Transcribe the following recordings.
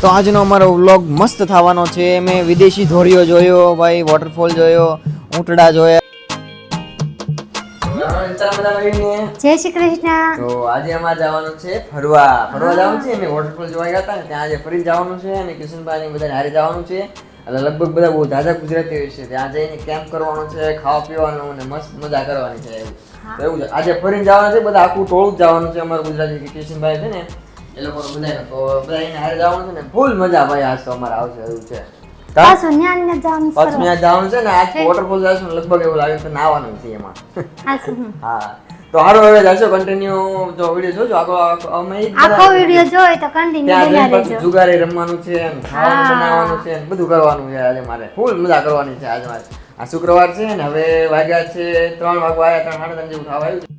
તો આજનો અમારો વ્લોગ મસ્ત થવાનો છે. મેં વિદેશી ધોરીઓ જોયો ભાઈ વોટરફોલ જોયો ઊંટડા જોયા. જય શ્રી કૃષ્ણ. તો આજે અમારે જવાનું છે ફરવા. ફરવા જવાનું છે? અમે વોટરફોલ જોવા ગયા હતા ત્યાં આજે ફરી જવાનું છે અને કિશનભાઈ બધા હારે જવાનું છે. લગભગ બધા બહુ જાજા ગુજરાતી છે. ત્યાં જઈને કેમ્પ કરવાનો છે ખાવા પીવાનું અને મસ્ત મજા કરવાની છે. એવું. તો એવું છે. આજે ફરીને જવાનું છે બધા આખું ટોળું જ જવાનું છે અમારું ગુજરાતી કિશનભાઈ છે ને. એ લોકો બધા તો બધા એને હારે જવાનું છે ને ફૂલ મજા ભાઈ આજ તો અમારે આવશે એવું છે. પાછું ન્યાન ને જવાનું પાછું ત્યાં જવાનું છે ને આજ વોટરફોલ જશું લગભગ એવું લાગે કે નાવાનું છે એમાં. હા. તો હારો હવે જશો કન્ટિન્યુ જો વીડિયો જોજો આગળ આખો- અમે તો કન્ટિન્યુ રહેજો. જુગારી રમવાનું છે અને ખાવાનું બનાવવાનું છે બધું કરવાનું છે આજે મારે. ફૂલ મજા કરવાની છે આજે મારે. આ શુક્રવાર છે ને હવે વાગ્યા છે ત્રણ વાગવા આવ્યા ત્રણ સાડા ત્રણ જેવું ખાવા આવ્યું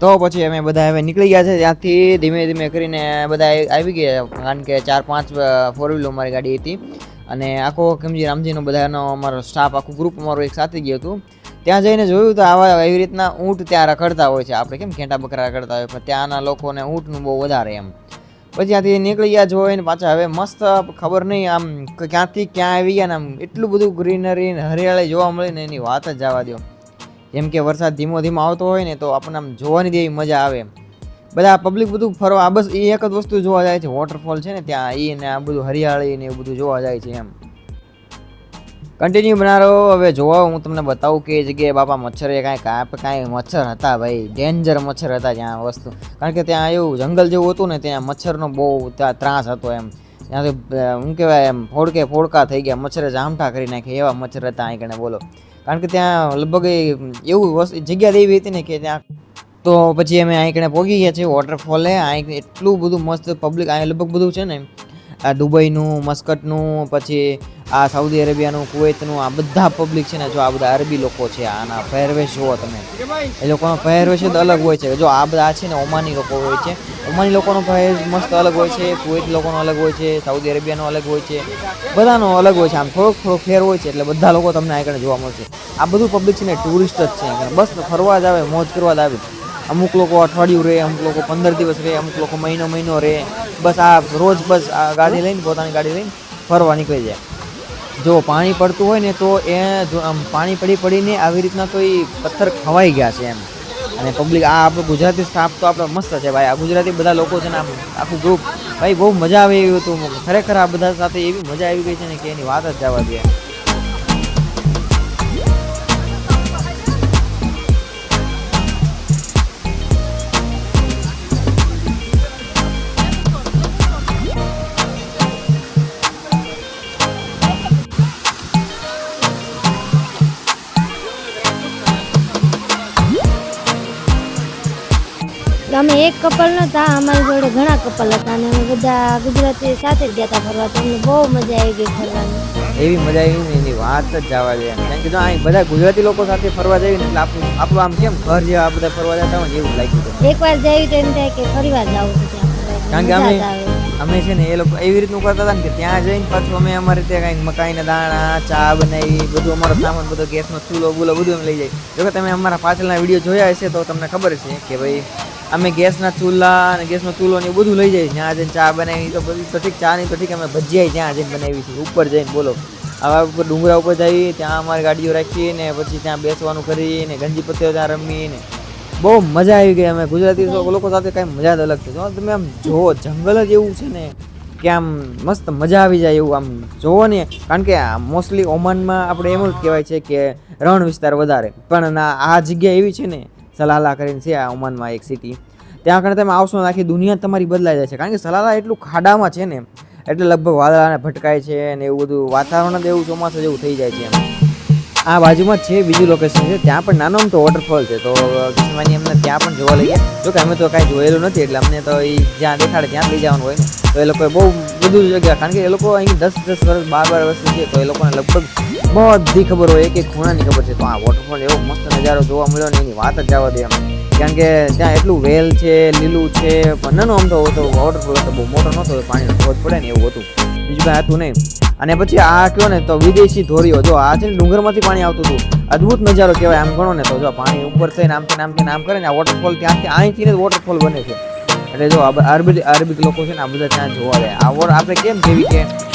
તો પછી અમે બધા હવે નીકળી ગયા છે ત્યાંથી ધીમે ધીમે કરીને બધા આવી ગયા કારણ કે ચાર પાંચ ફોર વ્હીલર અમારી ગાડી હતી. અને આખો કેમજી રામજીનો બધાનો અમારો સ્ટાફ આખું ગ્રુપ અમારું એક સાથે ગયું હતું. ત્યાં જઈને જોયું તો આવા એવી રીતના ઊંટ ત્યાં રખડતા હોય છે. આપણે કેમ ઘેંટા બકરા રખડતા હોય? પણ ત્યાંના લોકોને ઊંટનું બહુ વધારે એમ. પછી ત્યાંથી નીકળી ગયા જોઈને પાછા હવે મસ્ત ખબર નહીં આમ ક્યાંથી ક્યાં આવી ગયા ને આમ એટલું બધું ગ્રીનરી હરિયાળી જોવા મળે ને એની વાત જ જવા દો જેમ કે વરસાદ ધીમો ધીમો આવતો હોય ને તો આપણને આમ જોવાની જેવી મજા આવે બધા પબ્લિક બધું ફરવા, આ બસ એ એક જ વસ્તુ જોવા જાય છે વોટરફોલ છે ને, ત્યાં એ ને આ બધું હરિયાળી ને એવું બધું જોવા જાય છે એમ. કન્ટિન્યુ બનાવો હવે જોવા, હું તમને બતાવું કે એ જગ્યાએ બાપા મચ્છર એ કાંઈ કાપ, કાંઈ મચ્છર હતા ભાઈ ડેન્જર મચ્છર હતા ત્યાં વસ્તુ. કારણ કે ત્યાં એવું જંગલ જેવું હતું ને, ત્યાં મચ્છરનો બહુ ત્યાં ત્રાસ હતો એમ. ત્યાંથી શું કહેવાય એમ, ફોડકે ફોડકા થઈ ગયા, મચ્છરે જામઠા કરી નાખે એવા મચ્છર હતા અહીં કને બોલો. કારણ કે ત્યાં લગભગ એવું જગ્યા એવી હતી ને કે ત્યાં તો પછી અમે અહીં કણે પહોંચી ગયા છે વોટરફોલે અહીં એટલું બધું મસ્ત પબ્લિક અહીં લગભગ બધું છે ને દુબઈનું, મસ્કટનું, પછી આ સાઉદી અરેબિયાનું, કુવૈતનું, આ બધા પબ્લિક છે ને, જો આ બધા અરબી લોકો છે, આના પહેરવેશ જુઓ તમે. એ લોકોનો પહેરવેશ જ અલગ હોય છે. જો આ બધા છે ને, ઓમાની લોકો હોય છે. ઓમાની લોકોનો પહેરવેશ મસ્ત અલગ હોય છે, કુવૈત લોકોનો અલગ હોય છે, સાઉદી અરેબિયાનો અલગ હોય છે. બધાનો અલગ હોય છે. આમ થોડોક થોડોક ફેર હોય છે, એટલે બધા લોકો તમને આગળ જોવા મળશે. આ બધું પબ્લિક છે ને ટુરિસ્ટ જ છે બસ ફરવા જ આવે, મોજ કરવા જ આવે. અમુક લોકો અઠવાડિયું રહે, અમુક લોકો પંદર દિવસ રહે, અમુક લોકો મહિનો મહિનો રહે. બસ આ રોજ બસ આ ગાડી લઈને, પોતાની ગાડી લઈને ફરવા નીકળી જાય. જો પાણી પડતું હોય ને તો એ પાણી પડી પડીને આવી રીતના તો એ પથ્થર ખવાઈ ગયા છે એમ. અને પબ્લિક આ આપણો ગુજરાતી સ્ટાફ તો આપણે મસ્ત છે ભાઈ. આ ગુજરાતી બધા લોકો છે ને આખું ગ્રુપ ભાઈ બહુ મજા આવી ગયું હતું. ખરેખર આ બધા સાથે એવી મજા આવી ગઈ છે ને કે એની વાત જ જવા દે. અમે એક કપલ નતા અમારી જોડે ઘણા કપલ હતા અને અમે બધા ગુજરાતી સાથે જ ગયા હતા ફરવા તો અમને બહુ મજા આવી ગઈ ફરવાની. એવી મજા આવી ને એની વાત જ જવા દે કારણ કે જો અહીં બધા ગુજરાતી લોકો સાથે ફરવા જઈએ એટલે આપણું આપણું આમ કેમ ઘર જેવા બધા ફરવા જતા હોય એવું લાગ્યું હતું એકવાર જઈએ તો એમ થાય કે ફરી વાર જાવું છે ત્યાં. કારણ કે અમે અમે છે ને એ લોકો એવી રીતનું કરતા હતા ને કે ત્યાં જઈને પાછું અમે અમારી ત્યાં કાંઈક મકાઈના દાણા ચા બનાવી બધું અમારો સામાન બધો ગેસનો ચૂલો બુલો બધું એમ લઈ જાય. જો કે તમે અમારા પાછળના વીડિયો જોયા હશે તો તમને ખબર છે કે ભાઈ અમે ગેસના ચૂલા અને ગેસનો ચૂલો ને બધું લઈ જઈએ. ત્યાં જઈને ચા બનાવી તો બધી તો ઠીક, ચા નહીં તો ઠીક, અમે ભજીયા ત્યાં જઈને બનાવી છીએ. ઉપર જઈને બોલો. આવા ઉપર ડુંગરા ઉપર જઈએ, ત્યાં અમારી ગાડીઓ રાખીએ ને પછી ત્યાં બેસવાનું કરીએ ને ગંજી પત્તીઓ ત્યાં રમીએ ને. બહુ મજા આવી ગઈ અમે. ગુજરાતી લોકો સાથે કાંઈ મજા જ અલગ છે. જો તમે આમ જુઓ, જંગલ જ એવું છે ને કે આમ મસ્ત મજા આવી જાય એવું આમ જોવો ને. કારણ કે મોસ્ટલી ઓમાનમાં આપણે એમ જ કહેવાય છે કે રણ વિસ્તાર વધારે. પણ આ જગ્યા એવી છે ને સલાલા કરીને છે આ ઓમાનમાં એક સિટી ત્યાં આગળ તમે આવશો ને આખી દુનિયા તમારી બદલાઈ જાય છે કારણ કે સલાલા એટલું ખાડામાં છે ને, એટલે લગભગ વાદળાને ભટકાય છે ને એવું બધું વાતાવરણ જ એવું ચોમાસા જેવું થઈ જાય છે એમ. આ બાજુમાં છે બીજું લોકેશન છે. ત્યાં પણ નાનો તો વોટરફોલ છે. તો કિશનભાઈ અમને ત્યાં પણ જોવા લઈએ. જો કે અમે તો કાંઈ જોયેલું નથી, એટલે અમને તો એ જ્યાં દેખાડે ત્યાં લઈ જવાનું હોય ને. તો એ લોકોએ બહુ બધું જગ્યા, કારણ કે એ લોકો અહીં દસ દસ વર્ષ, બાર બાર વર્ષ છે, તો એ લોકોને લગભગ બધી ખબર હોય એક એક ખૂણાની ખબર છે. તો આ વોટરફોલ એવો મસ્ત નજારો જોવા મળ્યો ને એની વાત જ જવા દે એમ. કારણ કે ત્યાં એટલું વેલ છે, લીલું છે નાનું આમ તો હતો વોટરફોલ હતો બહુ મોટો નહોતો પાણીનો ધોધ પડે ને એવું હતું. બીજું કાંઈ હતું નહીં. અને પછી આ કયો ને, તો વિદેશી ધોરીઓ. જો આ છે ને, ડુંગરમાંથી પાણી આવતું હતું. અદ્ભુત નજારો કહેવાય આમ ગણો ને તો. જો પાણી ઉપર થઈને આમ થઈને આમ થઈને આમ કરે ને, આ વોટરફોલ ત્યાંથી અહીંથી ને વોટરફોલ બને છે. એટલે જો અરબી, અરબિક લોકો છે ને, આ બધા ત્યાં જોવા જાય. આ આપણે કેમ જેવી કે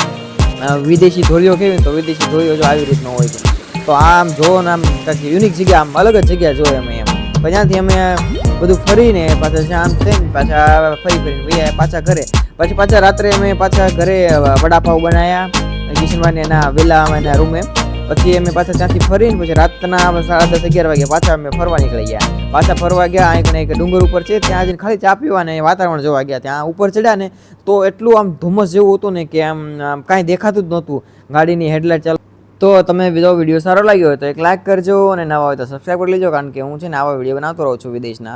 વિદેશી ધોરીઓ કેવી તો વિદેશી ધોરીઓ જો આવી રીતનો હોય છે. તો આમ જોવો ને આમ કાંઈક યુનિક જગ્યા, આમ અલગ જ જગ્યા જોઈએ અમે એમ. ત્યાંથી અમે બધું ફરીને પાછા શાંત થઈને પાછા ફરી ફરીને ભાઈ પાછા ઘરે. પછી પાછા રાત્રે અમે પાછા ઘરે વડાપાવ બનાવ્યા કિશનભાઈને એના વેલા એના રૂમે. પછી અમે પાછા ત્યાંથી ફરીને પછી રાતના સાડા દસ, અગિયાર વાગે પાછા અમે ફરવા નીકળી ગયા. પાછા ફરવા ગયા અહીં એક ડુંગર ઉપર છે, ત્યાં જઈને ખાલી ચા પીવા ને વાતાવરણ જોવા ગયા. ત્યાં ઉપર ચડ્યા ને તો એટલું આમ ધુમ્મસ જેવું હતું ને કે આમ આમ કાંઈ દેખાતું જ નહોતું. ગાડીની હેડલાઇટ ચાલુ તો તમે બીજો વીડિયો સારો લાગ્યો હોય તો એક લાઇક કરજો અને નવા હોય તો સબસ્ક્રાઈબ કરી લેજો, કારણ કે હું છે ને આવા વીડિયો બનાવતો રહું છું વિદેશના.